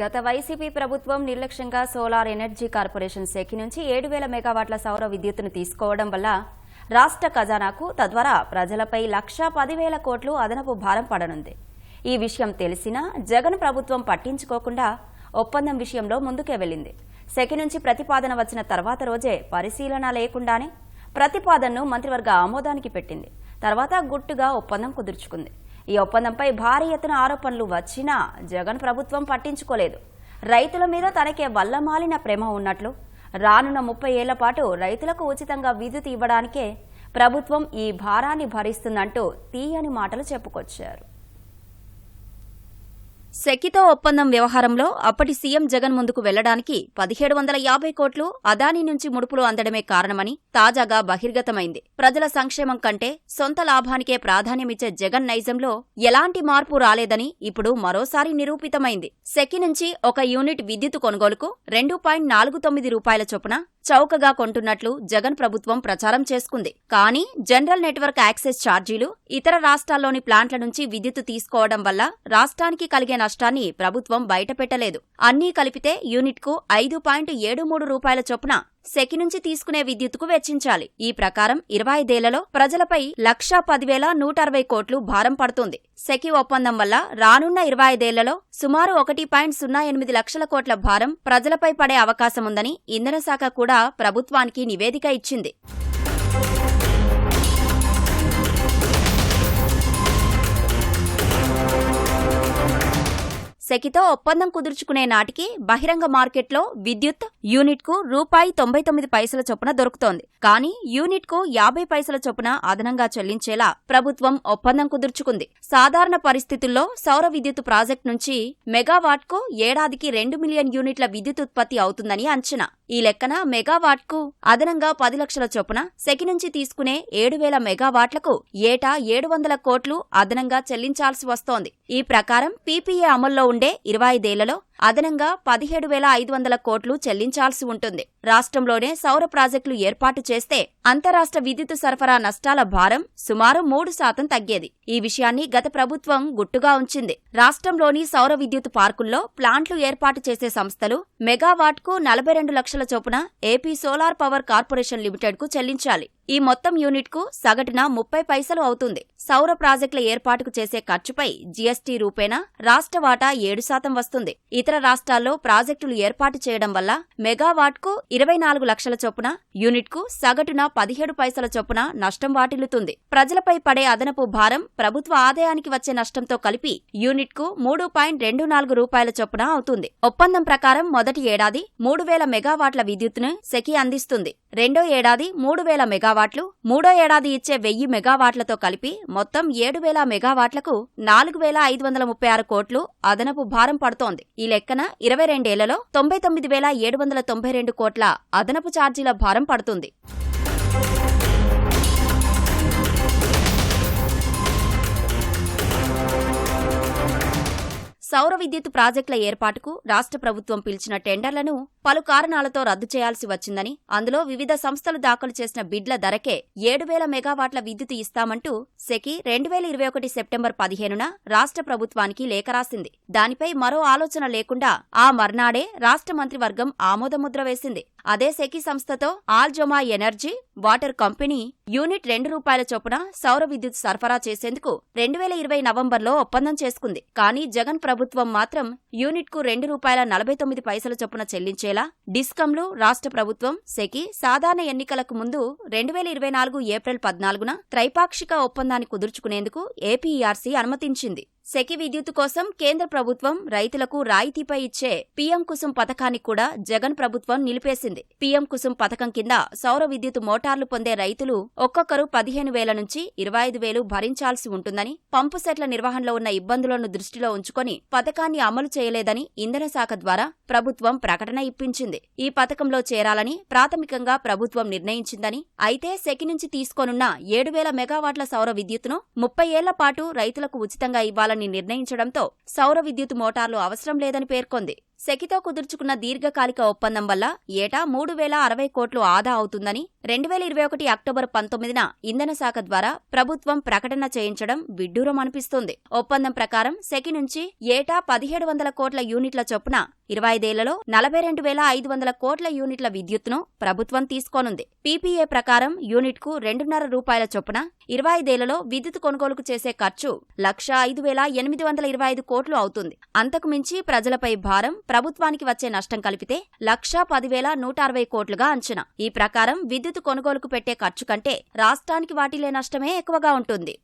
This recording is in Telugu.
గత వైసీపీ ప్రభుత్వం నిర్లక్ష్యంగా సోలార్ ఎనర్జీ కార్పొరేషన్ శాఖ నుంచి ఏడు వేల మెగావాట్ల సౌర విద్యుత్తును తీసుకోవడం వల్ల రాష్ట్ర ఖజానాకు తద్వారా ప్రజలపై లక్షా పదివేల కోట్లు అదనపు భారం పడనుంది. ఈ విషయం తెలిసినా జగన్ ప్రభుత్వం పట్టించుకోకుండా ఒప్పందం విషయంలో ముందుకే వెళ్ళింది. సెకి నుంచి ప్రతిపాదన వచ్చిన తర్వాత రోజే పరిశీలన లేకుండానే ప్రతిపాదనను మంత్రివర్గ ఆమోదానికి పెట్టింది. తర్వాత గుట్టుగా ఒప్పందం కుదుర్చుకుంది. ఈ ఒప్పందంపై భారీ ఎత్తున ఆరోపణలు వచ్చినా జగన్ ప్రభుత్వం పట్టించుకోలేదు. రైతుల మీద తనకే వల్లమాలిన ప్రేమ ఉన్నట్లు రానున్న ముప్పై ఏళ్ళ పాటు రైతులకు ఉచితంగా విద్యుత్ ఇవ్వడానికే ప్రభుత్వం ఈ భారాన్ని భరిస్తుందంటూ తీయని మాటలు చెప్పుకొచ్చారు. సెకితో ఒప్పందం వ్యవహారంలో అప్పటి సీఎం జగన్ ముందుకు వెళ్ళడానికి పదిహేడు వందల యాభై కోట్లు అదానీ నుంచి ముడుపులు అందడమే కారణమని తాజాగా బహిర్గతమైంది. ప్రజల సంక్షేమం కంటే సొంత లాభానికే ప్రాధాన్యమిచ్చే జగన్ నైజంలో ఎలాంటి మార్పు రాలేదని ఇప్పుడు మరోసారి నిరూపితమైంది. సెకి నుంచి ఒక యూనిట్ విద్యుత్ కొనుగోలుకు రెండు పాయింట్ నాలుగు తొమ్మిది రూపాయల చొప్పున చౌకగా కొంటున్నట్లు జగన్ ప్రభుత్వం ప్రచారం చేసుకుంది. కానీ జనరల్ నెట్వర్క్ యాక్సెస్ ఛార్జీలు ఇతర రాష్ట్రాల్లోని ప్లాంట్ల నుంచి విద్యుత్ తీసుకోవడం వల్ల రాష్ట్రానికి కలిగే నష్టాన్ని ప్రభుత్వం బయటపెట్టలేదు. అన్నీ కలిపితే యూనిట్కు ఐదు పాయింట్ ఏడు మూడు రూపాయల చొప్పున సెకి నుంచి తీసుకునే విద్యుత్కు వెచ్చించాలి. ఈ ప్రకారం ఇరవై ఐదేళ్ళలో ప్రజలపై లక్షా పదివేల నూట అరవై కోట్లు భారం పడుతుంది. సెకి ఒప్పందం వల్ల రానున్న ఇరవై ఐదేళ్ళలో సుమారు ఒకటి పాయింట్ సున్నా ఎనిమిది లక్షల కోట్ల భారం ప్రజలపై పడే అవకాశముందని ఇంధన శాఖ కూడా ప్రభుత్వానికి నివేదిక ఇచ్చింది. సెకితో ఒప్పందం కుదుర్చుకునే నాటికి బహిరంగ మార్కెట్లో విద్యుత్ యూనిట్కు రూపాయి తొంభై తొమ్మిది పైసల చొప్పున దొరుకుతోంది. కానీ యూనిట్కు యాభై పైసల చొప్పున అదనంగా చెల్లించేలా ప్రభుత్వం ఒప్పందం కుదుర్చుకుంది. సాధారణ పరిస్థితుల్లో సౌర విద్యుత్ ప్రాజెక్టు నుంచి మెగావాట్కు ఏడాదికి రెండు మిలియన్ యూనిట్ల విద్యుత్ ఉత్పత్తి అవుతుందని అంచనా. ఈ లెక్కన మెగావాట్కు అదనంగా పది లక్షల చొప్పున సెకి నుంచి తీసుకునే ఏడు వేల మెగావాట్లకు ఏటా ఏడు వందల కోట్లు అదనంగా చెల్లించాల్సి వస్తోంది. ఈ ప్రకారం పీపీఏ అమల్లో ఉండే ఇరవై ఐదేళ్ళలో అదనంగా పదిహేడు వేల ఐదు వందల కోట్లు చెల్లించాల్సి ఉంటుంది. రాష్ట్రంలోనే సౌర ప్రాజెక్టులు ఏర్పాటు చేస్తే అంతరాష్ట్ర విద్యుత్ సరఫరా నష్టాల భారం సుమారు మూడు శాతం తగ్గేది. ఈ విషయాన్ని గత ప్రభుత్వం గుట్టుగా ఉంచింది. రాష్ట్రంలోని సౌర విద్యుత్ పార్కుల్లో ప్లాంట్లు ఏర్పాటు చేసే సంస్థలు మెగావాట్కు నలభై రెండు లక్షల చొప్పున ఏపీ సోలార్ పవర్ కార్పొరేషన్ లిమిటెడ్కు చెల్లించాలి. ఈ మొత్తం యూనిట్కు సగటున ముప్పై పైసలు అవుతుంది. సౌర ప్రాజెక్టుల ఏర్పాటుకు చేసే ఖర్చుపై జీఎస్టీ రూపేణా రాష్ట్ర వాటా ఏడు శాతం వస్తుంది. ఇతర రాష్ట్రాల్లో ప్రాజెక్టులు ఏర్పాటు చేయడం వల్ల మెగావాట్కు ఇరవై నాలుగు లక్షల చొప్పున యూనిట్కు సగటున పదిహేడు పైసల చొప్పున నష్టం వాటిల్లుతుంది. ప్రజలపై పడే అదనపు భారం ప్రభుత్వ ఆదాయానికి వచ్చే నష్టంతో కలిపి యూనిట్కు మూడు పాయింట్ రెండు నాలుగు రూపాయల చొప్పున అవుతుంది. ఒప్పందం ప్రకారం మొదటి ఏడాది మూడు వేల మెగావాట్ల విద్యుత్ను సెకి అందిస్తుంది. రెండో ఏడాది మూడు వేల మెగావాట్ మెగావాట్లు మూడో ఏడాది ఇచ్చే వెయ్యి మెగావాట్లతో కలిపి మొత్తం ఏడు వేల మెగావాట్లకు నాలుగు వేల ఐదు వందల ముప్పై ఆరు కోట్లు అదనపు భారం పడుతోంది. ఈ లెక్కన ఇరవై రెండేళ్ళలో తొంభై తొమ్మిది వేల ఏడు వందల తొంభై రెండు కోట్ల అదనపు ఛార్జీల భారం పడుతుంది. సౌర విద్యుత్ ప్రాజెక్టుల ఏర్పాటుకు రాష్ట్ర ప్రభుత్వం పిలిచిన టెండర్లను పలు కారణాలతో రద్దు చేయాల్సి వచ్చిందని అందులో వివిధ సంస్థలు దాఖలు చేసిన బిడ్ల ధరకే ఏడు వేల మెగావాట్ల విద్యుత్ ఇస్తామంటూ సెకి రెండు వేల ఇరవై ఒకటి సెప్టెంబర్ పదిహేనున రాష్ట్ర ప్రభుత్వానికి లేఖ రాసింది. దానిపై మరో ఆలోచన లేకుండా ఆ మర్నాడే రాష్ట్ర మంత్రివర్గం ఆమోదముద్ర వేసింది. అదే సెకి సంస్థతో ఆల్జొమా ఎనర్జీ వాటర్ కంపెనీ యూనిట్ రెండు రూపాయల చొప్పున సౌర విద్యుత్ సరఫరా చేసేందుకు రెండు వేల ఇరవై నవంబర్లో ఒప్పందం చేసుకుంది. కానీ జగన్ ప్రభుత్వం ప్రభుత్వం మాత్రం యూనిట్కు రెండు రూపాయల నలభై తొమ్మిది పైసల చొప్పున చెల్లించేలా డిస్కంలు రాష్ట్ర ప్రభుత్వం సెకి సాధారణ ఎన్నికలకు ముందు రెండు వేల ఇరవై నాలుగు ఏప్రిల్ పద్నాలుగున త్రైపాక్షిక ఒప్పందాన్ని కుదుర్చుకునేందుకు ఏపీఆర్సీ అనుమతించింది. సెకి విద్యుత్ కోసం కేంద్ర ప్రభుత్వం రైతులకు రాయితీపై ఇచ్చే పీఎం కుసుం పథకాన్ని కూడా జగన్ ప్రభుత్వం నిలిపేసింది. పీఎం కుసుం పథకం కింద సౌర విద్యుత్ మోటార్లు పొందే రైతులు ఒక్కొక్కరు పదిహేను వేల నుంచి ఇరవై ఐదు వేలు భరించాల్సి ఉంటుందని పంపు సెట్ల నిర్వహణలో ఉన్న ఇబ్బందులను దృష్టిలో ఉంచుకొని పథకాన్ని అమలు చేయలేదని ఇంధన శాఖ ద్వారా ప్రభుత్వం ప్రకటన ఇప్పించింది. ఈ పథకంలో చేరాలని ప్రాథమికంగా ప్రభుత్వం నిర్ణయించిందని అయితే సెకి నుంచి తీసుకోనున్న ఏడు వేల మెగావాట్ల సౌర విద్యుత్ను ముప్పై ఏళ్ళ పాటు రైతులకు ఉచితంగా ఇవ్వాలని నిర్ణయించడంతో సౌర విద్యుత్ మోటార్లు అవసరం లేదని పేర్కొంది. సెకితో కుదుర్చుకున్న దీర్ఘకాలిక ఒప్పందం వల్ల ఏటా మూడు వేల అరవై కోట్లు ఆదా అవుతుందని రెండు వేల ఇరవై ఒకటి అక్టోబర్ పంతొమ్మిదిన ఇంధన శాఖ ద్వారా ప్రభుత్వం ప్రకటన చేయించడం విడ్డూరం అనిపిస్తోంది. ఒప్పందం ప్రకారం సెకి నుంచి ఏటా పదిహేడు వందల కోట్ల యూనిట్ల చొప్పున ఇరవై ఐదేళ్ళలో నలభై రెండు వేల ఐదు వందల కోట్ల యూనిట్ల విద్యుత్తును ప్రభుత్వం తీసుకోనుంది. పీపీఏ ప్రకారం యూనిట్కు రెండున్నర రూపాయల చొప్పున ఇరవై ఐదేళ్ళలో విద్యుత్ కొనుగోలుకు చేసే ఖర్చు లక్ష ఐదు వేల ఎనిమిది వందల ఇరవై ఐదు కోట్లు అవుతుంది. అంతకు మించి ప్రజలపై భారం ప్రభుత్వానికి వచ్చే నష్టం కలిపితే లక్ష పదివేల నూట అరవై కోట్లుగా అంచనా. ఈ ప్రకారం విద్యుత్ కొనుగోలుకు పెట్టే ఖర్చు కంటే రాష్ట్రానికి వాటిలే నష్టమే ఎక్కువగా ఉంటుంది.